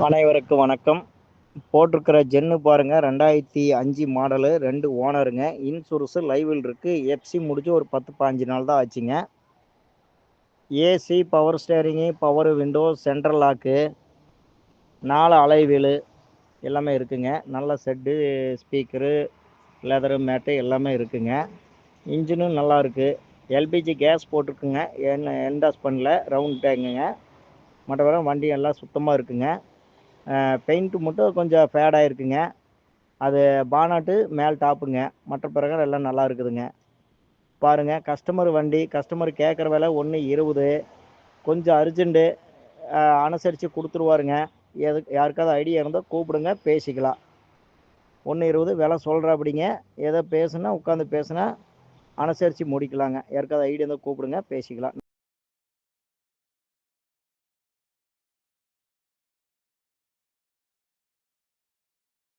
அனைவருக்கும் வணக்கம் போட்டிருக்கிற ஜென்னு பாருங்க ரெண்டாயிரத்தி அஞ்சு மாடலு ரெண்டு ஓனருங்க இன்சூரன்ஸு லைவில் இருக்குது எஃப்சி முடிச்சு ஒரு பத்து பாஞ்சு நாள் தான் ஆச்சுங்க AC power steering power window central lock நாலு அலைவில் எல்லாமே இருக்குங்க நல்ல செட்டு ஸ்பீக்கரு லெதரு மேட்டு எல்லாமே இருக்குங்க இன்ஜினும் நல்லா இருக்குது எல்பிஜி கேஸ் போட்டிருக்குங்க என்ன என்டாஸ் பண்ணல ரவுண்ட் டேங்குங்க மற்றவரை வண்டி எல்லாம் சுத்தமாக இருக்குங்க பெயிண்ட்டு மட்டும் கொஞ்சம் ஃபேடாக இருக்குங்க அது பானாட்டு மேல் டாப்புங்க. மற்ற பிறகு எல்லாம் நல்லா இருக்குதுங்க. பாருங்கள் கஸ்டமர் வண்டி கஸ்டமர் கேட்குற விலை ஒன்று இருபது. கொஞ்சம் அர்ஜெண்ட்டு அனுசரித்து கொடுத்துருவாருங்க. எது யாருக்காவது ஐடியா இருந்தால் கூப்பிடுங்க பேசிக்கலாம். ஒன்று இருபது விலை சொல்கிற அப்படிங்க ஏதோ பேசுனா உட்காந்து பேசுனா அனுசரித்து முடிக்கலாங்க. யாருக்காவது ஐடியா இருந்தால் கூப்பிடுங்க பேசிக்கலாம்.